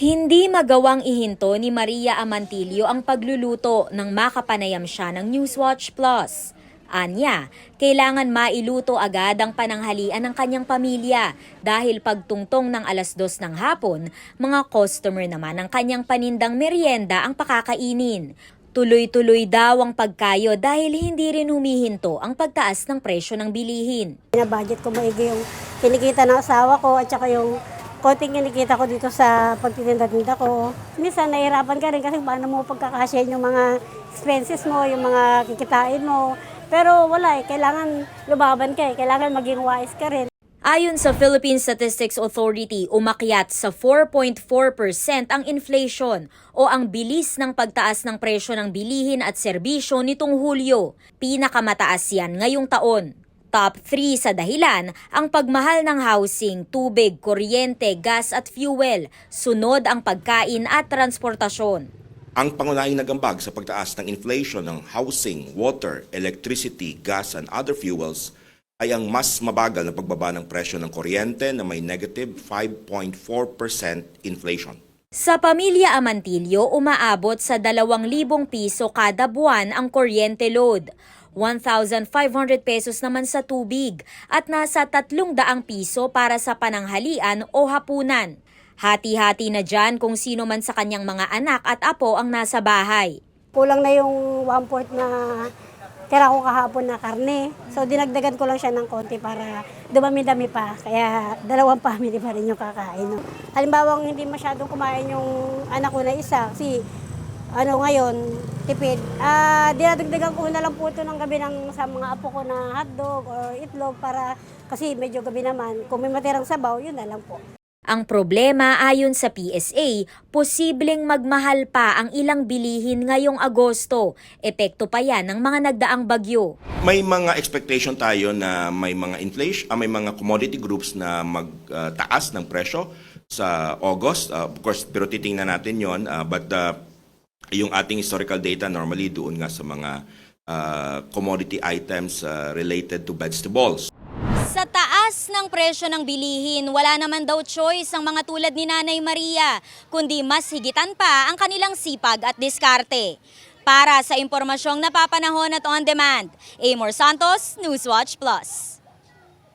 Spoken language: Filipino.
Hindi magawang ihinto ni Maria Amantilio ang pagluluto ng makapanayam siya ng Newswatch Plus. Anya, kailangan mailuto agad ang pananghalian ng kanyang pamilya dahil pagtungtong ng alas dos ng hapon, mga customer naman ng kanyang panindang merienda ang pakakainin. Tuloy-tuloy daw ang pagkayo dahil hindi rin humihinto ang pagtaas ng presyo ng bilihin. Binabudget ko maigi yung kinikita ng asawa ko at saka yung konting kinikita ko dito sa pagtitinda-tinda ko. Minsan nahihirapan ka rin kasi paano mo pagkakasyahin yung mga expenses mo, yung mga kikitain mo. Pero wala eh, kailangan lumaban ka eh, kailangan maging wise ka rin. Ayon sa Philippine Statistics Authority, umakyat sa 4.4% ang inflation o ang bilis ng pagtaas ng presyo ng bilihin at serbisyo nitong Hulyo. Pinakamataas yan ngayong taon. Top 3 sa dahilan ang pagmahal ng housing, tubig, kuryente, gas at fuel. Sunod ang pagkain at transportasyon. Ang pangunahing nagambag sa pagtaas ng inflation ng housing, water, electricity, gas, and other fuels ay ang mas mabagal na pagbaba ng presyo ng kuryente na may negative 5.4% inflation. Sa pamilya Amantilio, umaabot sa 2,000 piso kada buwan ang kuryente load. 1,500 pesos naman sa tubig at nasa 300 piso para sa pananghalian o hapunan. Hati-hati na dyan kung sino man sa kanyang mga anak at apo ang nasa bahay. Kulang na yung one-fourth na tira ko kahapon na karne. So dinagdagan ko lang siya ng konti para dumami-dami pa. Kaya dalawang family pa rin yung kakain. Halimbawa hindi masyadong kumain yung anak ko na isa. Kasi ano ngayon, tipid. Ah, dinadagdagan ko na lang po ito ng gabi ng, sa mga apo ko na hotdog or itlog para kasi medyo gabi naman. Kung may matirang sabaw, yun na lang po. Ang problema ayon sa PSA, posibleng magmahal pa ang ilang bilihin ngayong Agosto. Epekto pa yan ng mga nagdaang bagyo. May mga expectation tayo na may mga inflation, ah, may mga commodity groups na magtaas ng presyo sa August. Ah, of course, pero titingnan natin 'yon. Ah, but ah, yung ating historical data normally doon nga sa mga ah, commodity items ah, related to vegetables. Sa taas ng presyo ng bilihin, wala naman daw choice ang mga tulad ni Nanay Maria, kundi mas higitan pa ang kanilang sipag at diskarte. Para sa impormasyong napapanahon at on demand, Amor Santos, Newswatch Plus.